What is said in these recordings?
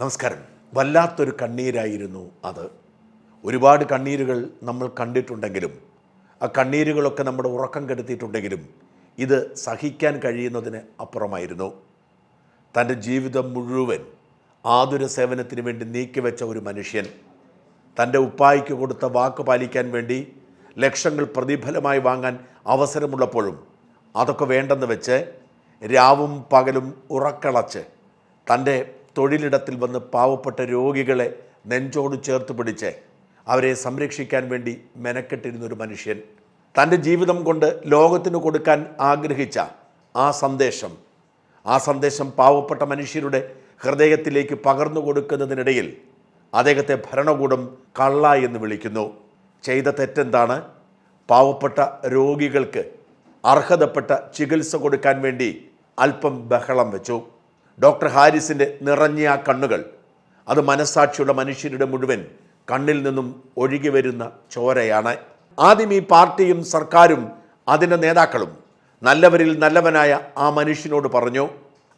നമസ്കാരം. വല്ലാത്തൊരു കണ്ണീരായിരുന്നു അത്. ഒരുപാട് കണ്ണീരുകൾ നമ്മൾ കണ്ടിട്ടുണ്ടെങ്കിലും ആ കണ്ണീരുകളൊക്കെ നമ്മുടെ ഉറക്കം കെടുത്തിയിട്ടുണ്ടെങ്കിലും ഇത് സഹിക്കാൻ കഴിയുന്നതിന് അപ്പുറമായിരുന്നു. തന്റെ ജീവിതം മുഴുവൻ ആതുര സേവനത്തിന് വേണ്ടി നീക്കിവെച്ച ഒരു മനുഷ്യൻ തന്റെ ഉപ്പായിക്ക് കൊടുത്ത വാക്ക് പാലിക്കാൻ വേണ്ടി ലക്ഷങ്ങൾ പ്രതിഫലമായി വാങ്ങാൻ അവസരമുള്ളപ്പോഴും അതൊക്കെ വേണ്ടെന്ന് വെച്ച് രാവും പകലും ഉറക്കളച്ച് തന്റെ തൊഴിലിടത്തിൽ വന്ന് പാവപ്പെട്ട രോഗികളെ നെഞ്ചോട് ചേർത്ത് പിടിച്ച് അവരെ സംരക്ഷിക്കാൻ വേണ്ടി മെനക്കെട്ടിരുന്ന ഒരു മനുഷ്യൻ തന്റെ ജീവിതം കൊണ്ട് ലോകത്തിന് കൊടുക്കാൻ ആഗ്രഹിച്ച ആ സന്ദേശം ആ സന്ദേശം പാവപ്പെട്ട മനുഷ്യരുടെ ഹൃദയത്തിലേക്ക് പകർന്നു കൊടുക്കുന്നതിനിടയിൽ അദ്ദേഹത്തെ ഭരണകൂടം കള്ള എന്ന് വിളിക്കുന്നു. ചെയ്ത തെറ്റെന്താണ്? പാവപ്പെട്ട രോഗികൾക്ക് അർഹതപ്പെട്ട ചികിത്സ കൊടുക്കാൻ വേണ്ടി അല്പം ബഹളം വെച്ചു. ഡോക്ടർ ഹാരിസിന്റെ നിറഞ്ഞ ആ കണ്ണുകൾ അത് മനസ്സാക്ഷിയുള്ള മനുഷ്യരുടെ മുഴുവൻ കണ്ണിൽ നിന്നും ഒഴുകി വരുന്ന ചോരയാണ്. ആദ്യം ഈ പാർട്ടിയും സർക്കാരും അതിന്റെ നേതാക്കളും നല്ലവരിൽ നല്ലവനായ ആ മനുഷ്യനോട് പറഞ്ഞു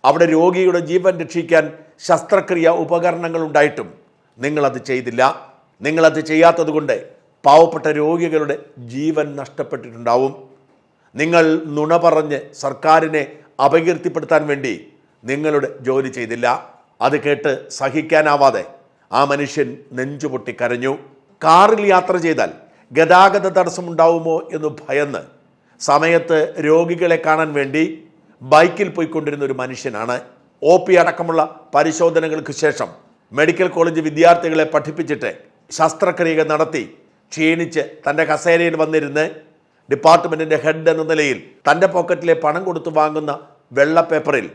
അവിടെ രോഗിയുടെ ജീവൻ രക്ഷിക്കാൻ ശസ്ത്രക്രിയ ഉപകരണങ്ങൾ ഉണ്ടായിട്ടും നിങ്ങളത് ചെയ്തില്ല. നിങ്ങളത് ചെയ്യാത്തതുകൊണ്ട് പാവപ്പെട്ട രോഗികളുടെ ജീവൻ നഷ്ടപ്പെട്ടിട്ടുണ്ടാവും. നിങ്ങൾ നുണ പറഞ്ഞ് സർക്കാരിനെ അപകീർത്തിപ്പെടുത്താൻ വേണ്ടി നിങ്ങളുടെ ജോലി ചെയ്തില്ല. അത് കേട്ട് സഹിക്കാനാവാതെ ആ മനുഷ്യൻ നെഞ്ചുപൊട്ടി കരഞ്ഞു. കാറിൽ യാത്ര ചെയ്താൽ ഗതാഗത തടസ്സമുണ്ടാവുമോ എന്ന് ഭയന്ന് സമയത്ത് രോഗികളെ കാണാൻ വേണ്ടി ബൈക്കിൽ പോയിക്കൊണ്ടിരുന്ന ഒരു മനുഷ്യനാണ്. ഒ പി അടക്കമുള്ള പരിശോധനകൾക്ക് ശേഷം മെഡിക്കൽ കോളേജ് വിദ്യാർത്ഥികളെ പഠിപ്പിച്ചിട്ട് ശസ്ത്രക്രിയ നടത്തി ക്ഷീണിച്ച് തന്റെ കസേരയിൽ വന്നിരുന്ന് ഡിപ്പാർട്ട്മെന്റിന്റെ ഹെഡ് എന്ന നിലയിൽ തന്റെ പോക്കറ്റിലെ പണം കൊടുത്തു വാങ്ങുന്ന വെള്ള പേപ്പറിൽ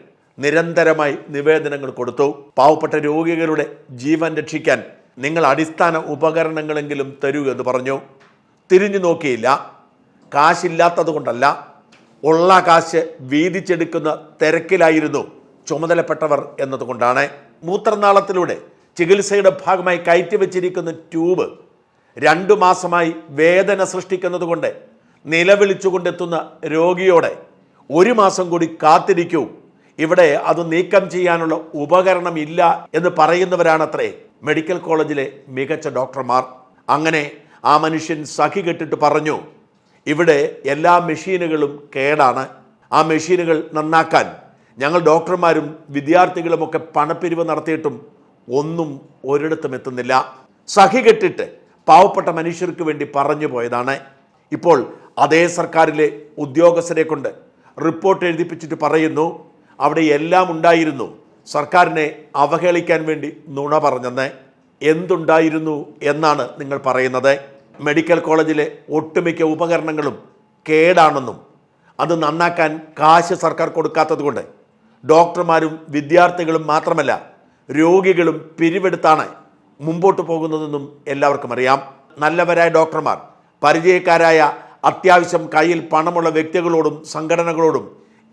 നിരന്തരമായി നിവേദനങ്ങൾ കൊടുത്തു. പാവപ്പെട്ട രോഗികളുടെ ജീവൻ രക്ഷിക്കാൻ നിങ്ങൾ അടിസ്ഥാന ഉപകരണങ്ങളെങ്കിലും തരൂ എന്ന് പറഞ്ഞു. തിരിഞ്ഞു നോക്കിയില്ല. കാശില്ലാത്തത് കൊണ്ടല്ല ഉള്ള കാശ് വീതിച്ചെടുക്കുന്ന തിരക്കിലായിരുന്നു ചുമതലപ്പെട്ടവർ എന്നതുകൊണ്ടാണ്. മൂത്രനാളത്തിലൂടെ ചികിത്സയുടെ ഭാഗമായി കയറ്റിവെച്ചിരിക്കുന്ന ട്യൂബ് രണ്ടു മാസമായി വേദന സൃഷ്ടിക്കുന്നത് കൊണ്ട് നിലവിളിച്ചുകൊണ്ടെത്തുന്ന രോഗിയോടെ ഒരു മാസം കൂടി കാത്തിരിക്കൂ. ഇവിടെ അത് നീക്കം ചെയ്യാനുള്ള ഉപകരണം ഇല്ല എന്ന് പറയുന്നവരാണത്രേ. മെഡിക്കൽ കോളേജിലെ മികച്ച ഡോക്ടർമാർ. അങ്ങനെ ആ മനുഷ്യൻ സഖി കെട്ടിട്ട് പറഞ്ഞു ഇവിടെ എല്ലാ മെഷീനുകളും കേടാണ്. ആ മെഷീനുകൾ നന്നാക്കാൻ ഞങ്ങൾ ഡോക്ടർമാരും വിദ്യാർത്ഥികളുമൊക്കെ പണപ്പിരിവ് നടത്തിയിട്ടും ഒന്നും ഒരിടത്തും എത്തുന്നില്ല. സഖി കെട്ടിട്ട് പാവപ്പെട്ട മനുഷ്യർക്ക് വേണ്ടി പറഞ്ഞു പോയതാണ്. ഇപ്പോൾ അതേ സർക്കാരിലെ ഉദ്യോഗസ്ഥരെ കൊണ്ട് റിപ്പോർട്ട് എഴുതിപ്പിച്ചിട്ട് പറയുന്നു അവിടെ എല്ലാം ഉണ്ടായിരുന്നു. സർക്കാരിനെ അവഹേളിക്കാൻ വേണ്ടി നുണ പറഞ്ഞെന്ന് എന്തുണ്ടായിരുന്നു എന്നാണ് നിങ്ങൾ പറയുന്നത്? മെഡിക്കൽ കോളേജിലെ ഒട്ടുമിക്ക ഉപകരണങ്ങളും കേടാണെന്നും അത് നന്നാക്കാൻ കാശ് സർക്കാർ കൊടുക്കാത്തതുകൊണ്ട് ഡോക്ടർമാരും വിദ്യാർത്ഥികളും മാത്രമല്ല രോഗികളും പിരിവെടുത്താണ് മുമ്പോട്ട് പോകുന്നതെന്നും എല്ലാവർക്കും അറിയാം. നല്ലവരായ ഡോക്ടർമാർ പരിചയക്കാരായ അത്യാവശ്യം കയ്യിൽ പണമുള്ള വ്യക്തികളോടും സംഘടനകളോടും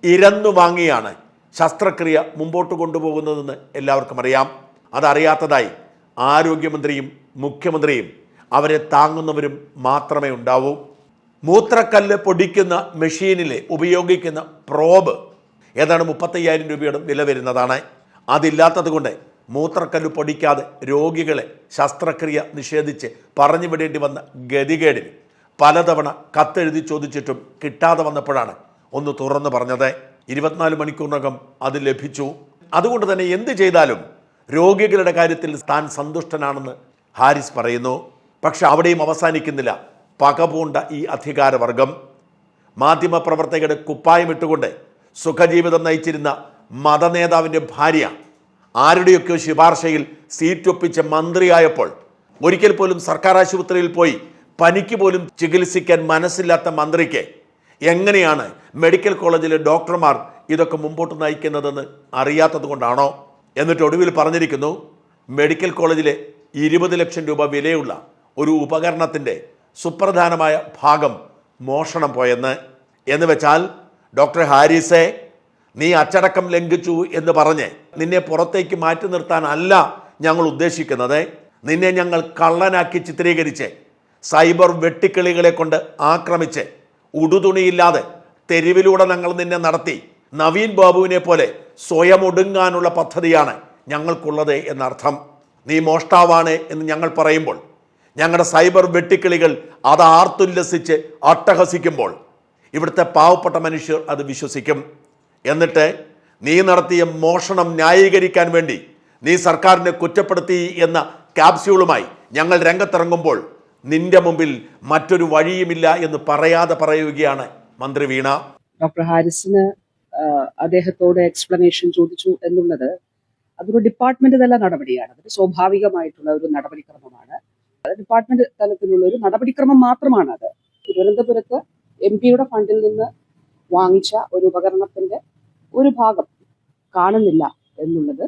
ഇരന്നു വാങ്ങിയാണ് ശസ്ത്രക്രിയ മുമ്പോട്ട് കൊണ്ടുപോകുന്നതെന്ന് എല്ലാവർക്കും അറിയാം. അതറിയാത്തതായി ആരോഗ്യമന്ത്രിയും മുഖ്യമന്ത്രിയും അവരെ താങ്ങുന്നവരും മാത്രമേ ഉണ്ടാവൂ. മൂത്രക്കല്ല് പൊടിക്കുന്ന മെഷീനിലെ ഉപയോഗിക്കുന്ന പ്രോബ് ഏതാണ് മുപ്പത്തയ്യായിരം രൂപയുടെ വില വരുന്നതാണ്. അതില്ലാത്തത് കൊണ്ട് മൂത്രക്കല്ല് പൊടിക്കാതെ രോഗികളെ ശസ്ത്രക്രിയ നിഷേധിച്ച് പറഞ്ഞു വിടേണ്ടി വന്ന ഗതികേടിന് പലതവണ കത്തെഴുതി ചോദിച്ചിട്ടും കിട്ടാതെ വന്നപ്പോഴാണ് ഒന്ന് തുറന്നു പറഞ്ഞത്. ഇരുപത്തിനാല് മണിക്കൂറിനകം അത് ലഭിച്ചു. അതുകൊണ്ട് തന്നെ എന്ത് ചെയ്താലും രോഗികളുടെ കാര്യത്തിൽ താൻ സന്തുഷ്ടനാണെന്ന് ഹാരിസ് പറയുന്നു. പക്ഷെ അവിടെയും അവസാനിക്കുന്നില്ല. പകപൂണ്ട ഈ അധികാരവർഗം. മാധ്യമപ്രവർത്തകരുടെ കുപ്പായമിട്ടുകൊണ്ട് സുഖജീവിതം നയിച്ചിരുന്ന മതനേതാവിന്റെ ഭാര്യ ആരുടെയൊക്കെയോ ശുപാർശയിൽ സീറ്റ് ഒപ്പിച്ച മന്ത്രിയായപ്പോൾ ഒരിക്കൽ പോലും സർക്കാർ ആശുപത്രിയിൽ പോയി പനിക്ക് പോലും ചികിത്സിക്കാൻ മനസ്സില്ലാത്ത മന്ത്രിക്ക് എങ്ങനെയാണ് മെഡിക്കൽ കോളേജിലെ ഡോക്ടർമാർ ഇതൊക്കെ മുമ്പോട്ട് നയിക്കുന്നതെന്ന് അറിയാത്തത് കൊണ്ടാണോ? എന്നിട്ട് ഒടുവിൽ പറഞ്ഞിരിക്കുന്നു മെഡിക്കൽ കോളേജിലെ ഇരുപത് ലക്ഷം രൂപ വിലയുള്ള ഒരു ഉപകരണത്തിന്റെ സുപ്രധാനമായ ഭാഗം മോഷണം പോയെന്ന്. എന്ന് വെച്ചാൽ ഡോക്ടർ ഹാരിസെ നീ അച്ചടക്കം ലംഘിച്ചു എന്ന് പറഞ്ഞ് നിന്നെ പുറത്തേക്ക് മാറ്റി നിർത്താനല്ല ഞങ്ങൾ ഉദ്ദേശിക്കുന്നത്. നിന്നെ ഞങ്ങൾ കള്ളനാക്കി ചിത്രീകരിച്ച് സൈബർ വെട്ടിക്കിളികളെ കൊണ്ട് ആക്രമിച്ച് ഉടുതുണിയില്ലാതെ തെരുവിലൂടെ ഞങ്ങൾ നിന്നെ നടത്തി നവീൻ ബാബുവിനെ പോലെ സ്വയം ഒടുങ്ങാനുള്ള പദ്ധതിയാണ് ഞങ്ങൾക്കുള്ളത് എന്നർത്ഥം. നീ മോഷ്ടാവാണ് എന്ന് ഞങ്ങൾ പറയുമ്പോൾ ഞങ്ങളുടെ സൈബർ വെട്ടിക്കിളികൾ അത് ആർത്തുല്ലസിച്ച് അട്ടഹസിക്കുമ്പോൾ ഇവിടുത്തെ പാവപ്പെട്ട മനുഷ്യർ അത് വിശ്വസിക്കും. എന്നിട്ട് നീ നടത്തിയ മോഷണം ന്യായീകരിക്കാൻ വേണ്ടി നീ സർക്കാരിനെ കുറ്റപ്പെടുത്തി എന്ന ക്യാപ്സ്യൂളുമായി ഞങ്ങൾ രംഗത്തിറങ്ങുമ്പോൾ നിന്റെ മുമ്പിൽ മറ്റൊരു വഴിയുമില്ല എന്ന് പറയാതെ പറയുകയാണ് മന്ത്രി വീണ. ഡോക്ടർ ഹാരിസിന് അദ്ദേഹത്തോട് എക്സ്പ്ലനേഷൻ ചോദിച്ചു എന്നുള്ളത് അതൊരു ഡിപ്പാർട്ട്മെന്റ് തല നടപടിയാണ്. അതൊരു സ്വാഭാവികമായിട്ടുള്ള ഒരു നടപടിക്രമമാണ്. ഡിപ്പാർട്ട്മെന്റ് തലത്തിലുള്ള ഒരു നടപടിക്രമം മാത്രമാണ് അത്. തിരുവനന്തപുരത്ത് എം പിയുടെ ഫണ്ടിൽ നിന്ന് വാങ്ങിച്ച ഒരു ഉപകരണത്തിന്റെ ഒരു ഭാഗം കാണുന്നില്ല എന്നുള്ളത്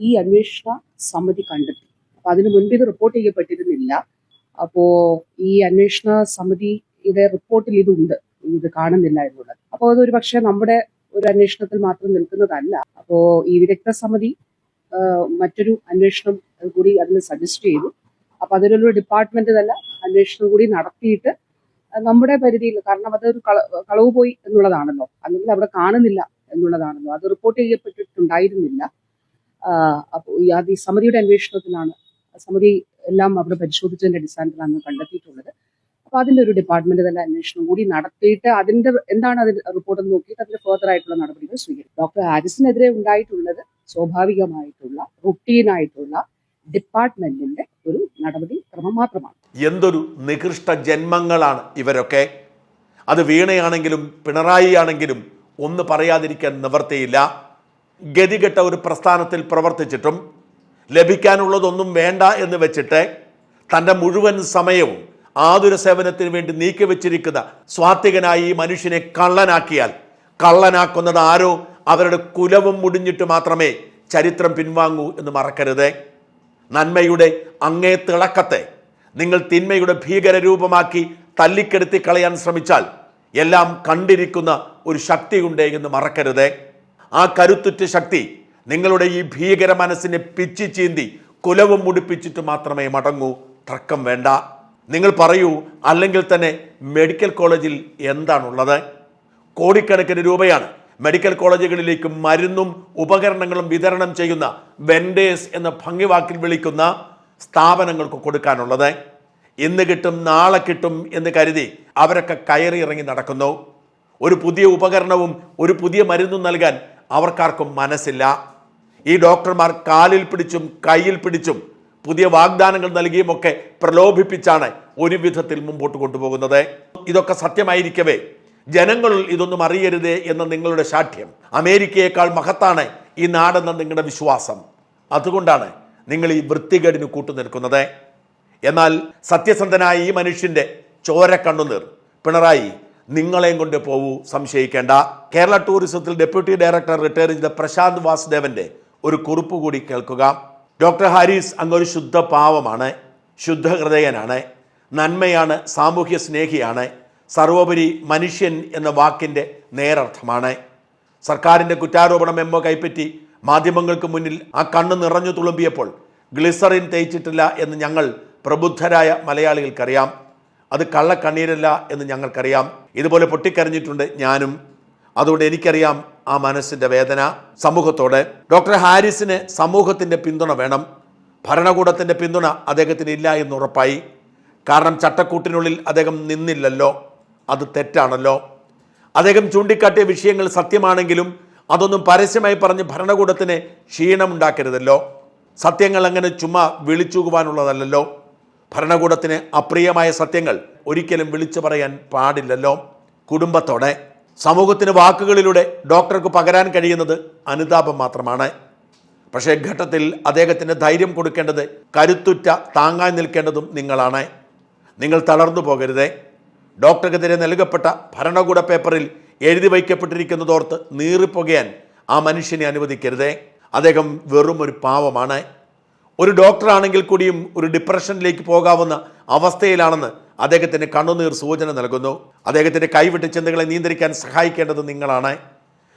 ഈ അന്വേഷണ സമിതി കണ്ടെത്തി. അപ്പൊ അതിനു മുൻപ് ഇത് റിപ്പോർട്ട് ചെയ്യപ്പെട്ടിരുന്നില്ല. അപ്പോ ഈ അന്വേഷണ സമിതിയുടെ റിപ്പോർട്ടിൽ ഇതുണ്ട്. ഇത് കാണുന്നില്ല എന്നുള്ളത്. അപ്പോൾ അതൊരു പക്ഷേ നമ്മുടെ ഒരു അന്വേഷണത്തിൽ മാത്രം നിൽക്കുന്നതല്ല. അപ്പോ ഈ വിദഗ്ധ സമിതി മറ്റൊരു അന്വേഷണം കൂടി അതിന് സജസ്റ്റ് ചെയ്തു. അപ്പൊ അതിലൊരു ഡിപ്പാർട്ട്മെന്റ് തന്നെ അന്വേഷണം കൂടി നടത്തിയിട്ട് നമ്മുടെ പരിധിയിൽ കാരണം അതൊരു കള- കളവ് പോയി എന്നുള്ളതാണല്ലോ. അല്ലെങ്കിൽ അവിടെ കാണുന്നില്ല എന്നുള്ളതാണല്ലോ. അത് റിപ്പോർട്ട് ചെയ്യപ്പെട്ടിട്ടുണ്ടായിരുന്നില്ല. അപ്പോൾ ഈ സമിതിയുടെ അന്വേഷണത്തിലാണ് സമിതി എല്ലാം അവിടെ പരിശോധിച്ചതിന്റെ അടിസ്ഥാനത്തിലാണ് കണ്ടെത്തിയിട്ടുള്ളത്. അപ്പൊ അതിന്റെ ഒരു ഡിപ്പാർട്ട്മെന്റ് തല അന്വേഷണം കൂടി നടത്തിയിട്ട് അതിന്റെ എന്താണ് അതിന്റെ റിപ്പോർട്ട് നോക്കി നോക്കിയിട്ട് അതിന്റെ ഫർദർ ആയിട്ടുള്ള നടപടികൾ സ്വീകരിക്കും. ഡോക്ടർ ഹാരിസിനെതിരെ ഉണ്ടായിട്ടുള്ളത് സ്വാഭാവികമായിട്ടുള്ള റുട്ടീനായിട്ടുള്ള ഡിപ്പാർട്ട്മെന്റിന്റെ ഒരു നടപടി ക്രമം മാത്രമാണ്. എന്തൊരു നികൃഷ്ട ജന്മങ്ങളാണ് ഇവരൊക്കെ. അത് വീണയാണെങ്കിലും പിണറായി ആണെങ്കിലും ഒന്ന് പറയാതിരിക്കാൻ നിവർത്തിയില്ല. ഗതികെട്ട ഒരു പ്രസ്ഥാനത്തിൽ പ്രവർത്തിച്ചിട്ടും ലഭിക്കാനുള്ളതൊന്നും വേണ്ട എന്ന് വെച്ചിട്ട് തന്റെ മുഴുവൻ സമയവും ആതുര സേവനത്തിന് വേണ്ടി നീക്കിവെച്ചിരിക്കുന്ന സ്വാത്വികനായി ഈ മനുഷ്യനെ കള്ളനാക്കിയാൽ കള്ളനാക്കുന്നത് ആരോ? അവരുടെ കുലവും മുടിഞ്ഞിട്ട് മാത്രമേ ചരിത്രം പിൻവാങ്ങൂ എന്ന് മറക്കരുത്. നന്മയുടെ അങ്ങേ തിളക്കത്തെ നിങ്ങൾ തിന്മയുടെ ഭീകര രൂപമാക്കി തല്ലിക്കെടുത്തി കളയാൻ ശ്രമിച്ചാൽ എല്ലാം കണ്ടിരിക്കുന്ന ഒരു ശക്തിയുണ്ട് എന്ന് മറക്കരുത്. ആ കരുത്തുറ്റ ശക്തി നിങ്ങളുടെ ഈ ഭീകര മനസ്സിനെ പിച്ചി ചീന്തി കുലവും മുടിപ്പിച്ചിട്ട് മാത്രമേ മടങ്ങൂ. തർക്കം വേണ്ട. നിങ്ങൾ പറയൂ അല്ലെങ്കിൽ തന്നെ മെഡിക്കൽ കോളേജിൽ എന്താണുള്ളത്? കോടിക്കണക്കിന് രൂപയാണ് മെഡിക്കൽ കോളേജുകളിലേക്ക് മരുന്നും ഉപകരണങ്ങളും വിതരണം ചെയ്യുന്ന വെൻഡേഴ്സ് എന്ന ഭംഗിവാക്കിൽ വിളിക്കുന്ന സ്ഥാപനങ്ങൾക്ക് കൊടുക്കാനുള്ളത്. ഇന്ന് കിട്ടും നാളെ കിട്ടും എന്ന് കരുതി അവരൊക്കെ കയറി ഇറങ്ങി നടക്കുന്നു. ഒരു പുതിയ ഉപകരണവും ഒരു പുതിയ മരുന്നും നൽകാൻ അവർക്കാർക്കും മനസ്സില്ല. ഈ ഡോക്ടർമാർ കാലിൽ പിടിച്ചും കയ്യിൽ പിടിച്ചും പുതിയ വാഗ്ദാനങ്ങൾ നൽകിയുമൊക്കെ പ്രലോഭിപ്പിച്ചാണ് ഒരു വിധത്തിൽ മുമ്പോട്ട് കൊണ്ടുപോകുന്നത്. ഇതൊക്കെ സത്യമായിരിക്കവേ. ജനങ്ങൾ ഇതൊന്നും അറിയരുതേ എന്ന നിങ്ങളുടെ ശാഠ്യം. അമേരിക്കയേക്കാൾ മഹത്താണ് ഈ നാടെന്ന നിങ്ങളുടെ വിശ്വാസം. അതുകൊണ്ടാണ് നിങ്ങൾ ഈ വൃത്തികേടിന് കൂട്ടുനിൽക്കുന്നത്. എന്നാൽ സത്യസന്ധനായ ഈ മനുഷ്യന്റെ ചോര കണ്ണുനീർ പിണറായി നിങ്ങളെയും കൊണ്ട് പോവൂ സംശയിക്കേണ്ട. കേരള ടൂറിസത്തിൽ ഡെപ്യൂട്ടി ഡയറക്ടർ റിട്ടയർ ചെയ്ത പ്രശാന്ത് വാസുദേവന്റെ ഒരു കുറിപ്പ് കൂടി കേൾക്കുക. ഡോക്ടർ ഹാരിസ് അങ്ങൊരു ശുദ്ധ പാവമാണ് ശുദ്ധ ഹൃദയനാണ് നന്മയാണ് സാമൂഹ്യ സ്നേഹിയാണ് സർവോപരി മനുഷ്യൻ എന്ന വാക്കിന്റെ നേരർത്ഥമാണ്. സർക്കാരിന്റെ കുറ്റാരോപണം മെമ്മോ കൈപ്പറ്റി മാധ്യമങ്ങൾക്ക് മുന്നിൽ ആ കണ്ണ് നിറഞ്ഞു തുളുമ്പിയപ്പോൾ ഗ്ലിസറിൻ തേച്ചിട്ടില്ല എന്ന് ഞങ്ങൾ പ്രബുദ്ധരായ മലയാളികൾക്കറിയാം. അത് കള്ളക്കണ്ണീരല്ല എന്ന് ഞങ്ങൾക്കറിയാം. ഇതുപോലെ പൊട്ടിക്കരഞ്ഞിട്ടുണ്ട് ഞാനും. അതുകൊണ്ട് എനിക്കറിയാം ആ മനസ്സിന്റെ വേദന സമൂഹത്തോടെ. ഡോക്ടർ ഹാരിസിന് സമൂഹത്തിന്റെ പിന്തുണ വേണം. ഭരണകൂടത്തിന്റെ പിന്തുണ അദ്ദേഹത്തിന് ഇല്ല എന്ന് ഉറപ്പായി. കാരണം ചട്ടക്കൂട്ടിനുള്ളിൽ അദ്ദേഹം നിന്നില്ലല്ലോ. അത് തെറ്റാണല്ലോ. അദ്ദേഹം ചൂണ്ടിക്കാട്ടിയ വിഷയങ്ങൾ സത്യമാണെങ്കിലും അതൊന്നും പരസ്യമായി പറഞ്ഞ് ഭരണകൂടത്തിന് ക്ഷീണമുണ്ടാക്കരുതല്ലോ. സത്യങ്ങൾ അങ്ങനെ ചുമ്മാ വിളിച്ചുകുവാനുള്ളതല്ലോ ഭരണകൂടത്തിന് അപ്രിയമായ സത്യങ്ങൾ ഒരിക്കലും വിളിച്ചു പറയാൻ പാടില്ലല്ലോ. കുടുംബത്തോടെ. സമൂഹത്തിന് വാക്കുകളിലൂടെ ഡോക്ടർക്ക് പകരാൻ കഴിയുന്നത് അനുതാപം മാത്രമാണ്. പക്ഷേ ഘട്ടത്തിൽ അദ്ദേഹത്തിന് ധൈര്യം കൊടുക്കേണ്ടത് കരുത്തുറ്റ താങ്ങാൻ നിൽക്കേണ്ടതും നിങ്ങളാണ്. നിങ്ങൾ തളർന്നു പോകരുതേ. ഡോക്ടർക്കെതിരെ നൽകപ്പെട്ട ഭരണകൂട പേപ്പറിൽ എഴുതി വയ്ക്കപ്പെട്ടിരിക്കുന്നതോർത്ത് നീറിപ്പുകയാൻ ആ മനുഷ്യനെ അനുവദിക്കരുതേ. അദ്ദേഹം വെറും ഒരു പാവമാണ്. ഒരു ഡോക്ടറാണെങ്കിൽ കൂടിയും ഒരു ഡിപ്രഷനിലേക്ക് പോകാവുന്ന അവസ്ഥയിലാണെന്ന് അദ്ദേഹത്തിന് കണ്ണുനീർ സൂചന നൽകുന്നു. അദ്ദേഹത്തിന്റെ കൈവിട്ട് ചിന്തകളെ നിയന്ത്രിക്കാൻ സഹായിക്കേണ്ടത് നിങ്ങളാണ്.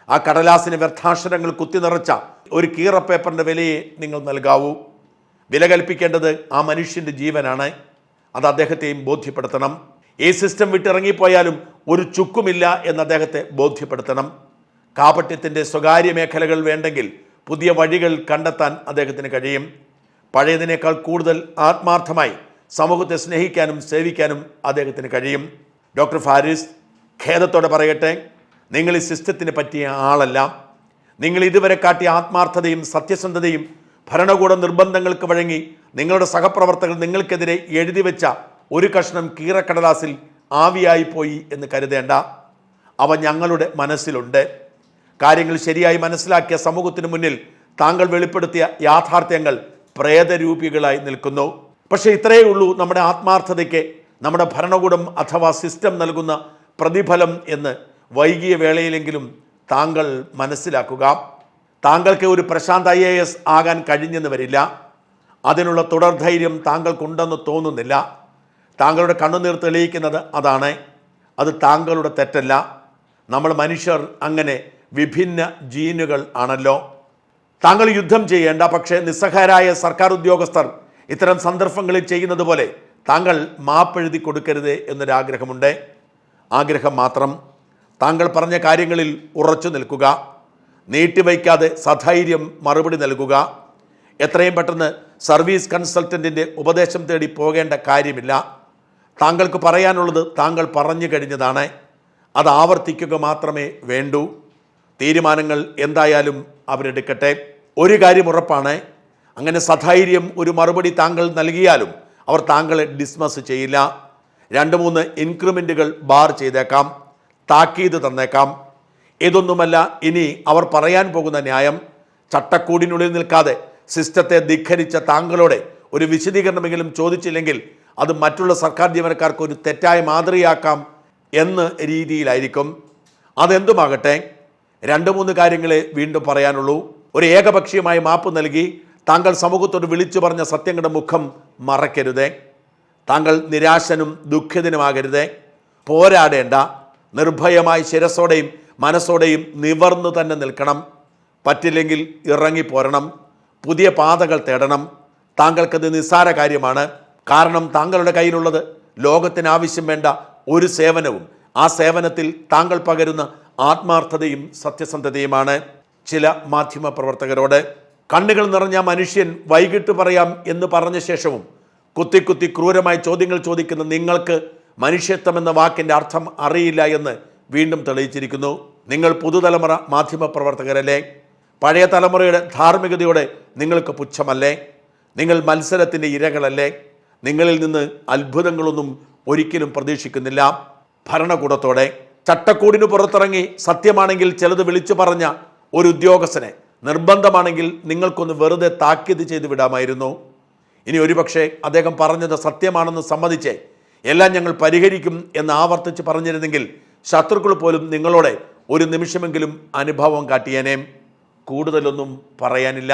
ആ കടലാസിന് വ്യർത്ഥാക്ഷരങ്ങൾ കുത്തി നിറച്ച ഒരു കീറ പേപ്പറിന്റെ വിലയെ നിങ്ങൾ നൽകാവൂ. വില കൽപ്പിക്കേണ്ടത് ആ മനുഷ്യന്റെ ജീവനാണ്. അത് അദ്ദേഹത്തെയും ബോധ്യപ്പെടുത്തണം. ഈ സിസ്റ്റം വിട്ടിറങ്ങിപ്പോയാലും ഒരു ചുക്കുമില്ല എന്ന് അദ്ദേഹത്തെ ബോധ്യപ്പെടുത്തണം. കാപട്യത്തിന്റെ സ്വകാര്യ മേഖലകൾ വേണ്ടെങ്കിൽ പുതിയ വഴികൾ കണ്ടെത്താൻ അദ്ദേഹത്തിന് കഴിയും. പഴയതിനേക്കാൾ കൂടുതൽ ആത്മാർത്ഥമായി സമൂഹത്തെ സ്നേഹിക്കാനും സേവിക്കാനും അദ്ദേഹത്തിന് കഴിയും. ഡോക്ടർ ഫാരിസ് ഖേദത്തോടെ പറയട്ടെ നിങ്ങൾ ഈ സിസ്റ്റത്തിന് പറ്റിയ ആളല്ല. നിങ്ങൾ ഇതുവരെ കാട്ടിയ ആത്മാർത്ഥതയും സത്യസന്ധതയും ഭരണകൂട നിർബന്ധങ്ങൾക്ക് വഴങ്ങി നിങ്ങളുടെ സഹപ്രവർത്തകർ നിങ്ങൾക്കെതിരെ എഴുതി വെച്ച ഒരു കഷ്ണം കീറക്കടലാസിൽ ആവിയായി പോയി എന്ന് കരുതേണ്ട. അവ ഞങ്ങളുടെ മനസ്സിലുണ്ട്. കാര്യങ്ങൾ ശരിയായി മനസ്സിലാക്കിയ സമൂഹത്തിന് മുന്നിൽ താങ്കൾ വെളിപ്പെടുത്തിയ യാഥാർത്ഥ്യങ്ങൾ പ്രേതരൂപികളായി നിൽക്കുന്നു. പക്ഷേ ഇത്രയേ ഉള്ളൂ നമ്മുടെ ആത്മാർത്ഥതയ്ക്ക് നമ്മുടെ ഭരണകൂടം അഥവാ സിസ്റ്റം നൽകുന്ന പ്രതിഫലം എന്ന് വൈകിയ വേളയിലെങ്കിലും താങ്കൾ മനസ്സിലാക്കുക. താങ്കൾക്ക് ഒരു പ്രശാന്ത ഐ എ എസ് ആകാൻ കഴിഞ്ഞെന്ന് വരില്ല. അതിനുള്ള തുടർധൈര്യം താങ്കൾക്കുണ്ടെന്ന് തോന്നുന്നില്ല. താങ്കളുടെ കണ്ണുനീർ തെളിയിക്കുന്നത് അതാണ്. അത് താങ്കളുടെ തെറ്റല്ല. നമ്മൾ മനുഷ്യർ അങ്ങനെ വിഭിന്ന ജീനുകൾ ആണല്ലോ. താങ്കൾ യുദ്ധം ചെയ്യേണ്ട പക്ഷേ നിസ്സഹായരായ സർക്കാർ ഉദ്യോഗസ്ഥർ ഇത്തരം സന്ദർഭങ്ങളിൽ ചെയ്യുന്നത് പോലെ താങ്കൾ മാപ്പെഴുതി കൊടുക്കരുത് എന്നൊരാഗ്രഹമുണ്ട്. ആഗ്രഹം മാത്രം. താങ്കൾ പറഞ്ഞ കാര്യങ്ങളിൽ ഉറച്ചു നിൽക്കുക. നീട്ടിവയ്ക്കാതെ സധൈര്യം മറുപടി നൽകുക. എത്രയും പെട്ടെന്ന് സർവീസ് കൺസൾട്ടന്റിന്റെ ഉപദേശം തേടി പോകേണ്ട കാര്യമില്ല. താങ്കൾക്ക് പറയാനുള്ളത് താങ്കൾ പറഞ്ഞു കഴിഞ്ഞതാണ്. അത് ആവർത്തിക്കുക മാത്രമേ വേണ്ടൂ. തീരുമാനങ്ങൾ എന്തായാലും അവരെടുക്കട്ടെ. ഒരു കാര്യം ഉറപ്പാണ്. അങ്ങനെ സധൈര്യം ഒരു മറുപടി താങ്കൾ നൽകിയാലും അവർ താങ്കളെ ഡിസ്മസ് ചെയ്യില്ല. രണ്ട് മൂന്ന് ഇൻക്രിമെന്റുകൾ ബാർ ചെയ്തേക്കാം താക്കീത് തന്നേക്കാം. ഇതൊന്നുമല്ല ഇനി അവർ പറയാൻ പോകുന്ന ന്യായം. ചട്ടക്കൂടിനുള്ളിൽ നിൽക്കാതെ സിസ്റ്റത്തെ ധിഖരിച്ച താങ്കളോടെ ഒരു വിശദീകരണമെങ്കിലും ചോദിച്ചില്ലെങ്കിൽ അത് മറ്റുള്ള സർക്കാർ ജീവനക്കാർക്ക് ഒരു തെറ്റായ മാതൃകയാക്കാം എന്ന രീതിയിലായിരിക്കും. അതെന്തുമാകട്ടെ രണ്ട് മൂന്ന് കാര്യങ്ങളെ വീണ്ടും പറയാനുള്ളൂ. ഒരു ഏകപക്ഷീയമായ മാപ്പ് നൽകി താങ്കൾ സമൂഹത്തോട് വിളിച്ചു പറഞ്ഞ സത്യങ്ങളുടെ മുഖം മറക്കരുതേ. താങ്കൾ നിരാശനും ദുഃഖിതനുമാകരുതേ. പോരാടേണ്ട. നിർഭയമായി ശിരസോടെയും മനസ്സോടെയും നിവർന്നു തന്നെ നിൽക്കണം. പറ്റില്ലെങ്കിൽ ഇറങ്ങിപ്പോരണം. പുതിയ പാതകൾ തേടണം. താങ്കൾക്കത് നിസ്സാര കാര്യമാണ്. കാരണം താങ്കളുടെ കയ്യിലുള്ളത് ലോകത്തിന് ആവശ്യം വേണ്ട ഒരു സേവനവും ആ സേവനത്തിൽ താങ്കൾ പകരുന്ന ആത്മാർത്ഥതയും സത്യസന്ധതയുമാണ്. ചില മാധ്യമ പ്രവർത്തകരോട് കണ്ണുകൾ നിറഞ്ഞ മനുഷ്യൻ വൈകിട്ട് പറയാം എന്ന് പറഞ്ഞ ശേഷവും കുത്തി കുത്തി ക്രൂരമായി ചോദ്യങ്ങൾ ചോദിക്കുന്ന നിങ്ങൾക്ക് മനുഷ്യത്വം എന്ന വാക്കിന്റെ അർത്ഥം അറിയില്ല എന്ന് വീണ്ടും തെളിയിച്ചിരിക്കുന്നു. നിങ്ങൾ പുതുതലമുറ മാധ്യമ പ്രവർത്തകരല്ലേ പഴയ തലമുറയുടെ ധാർമ്മികതയോടെ നിങ്ങൾക്ക് പുച്ഛമല്ലേ? നിങ്ങൾ മത്സരത്തിന്റെ ഇരകളല്ലേ? നിങ്ങളിൽ നിന്ന് അത്ഭുതങ്ങളൊന്നും ഒരിക്കലും പ്രതീക്ഷിക്കുന്നില്ല. ഭരണകൂടത്തോടെ ചട്ടക്കൂടിന് പുറത്തിറങ്ങി സത്യമാണെങ്കിൽ ചിലത് വിളിച്ചു പറഞ്ഞ ഒരു ഉദ്യോഗസ്ഥനെ നിർബന്ധമാണെങ്കിൽ നിങ്ങൾക്കൊന്ന് വെറുതെ താക്കീത് ചെയ്ത് വിടാമായിരുന്നു. ഇനി ഒരുപക്ഷെ അദ്ദേഹം പറഞ്ഞത് സത്യമാണെന്ന് സമ്മതിച്ച്. എല്ലാം ഞങ്ങൾ പരിഹരിക്കും എന്ന് ആവർത്തിച്ച് പറഞ്ഞിരുന്നെങ്കിൽ ശത്രുക്കൾ പോലും നിങ്ങളോടെ ഒരു നിമിഷമെങ്കിലും അനുഭവം കാട്ടിയേനേം. കൂടുതലൊന്നും പറയാനില്ല.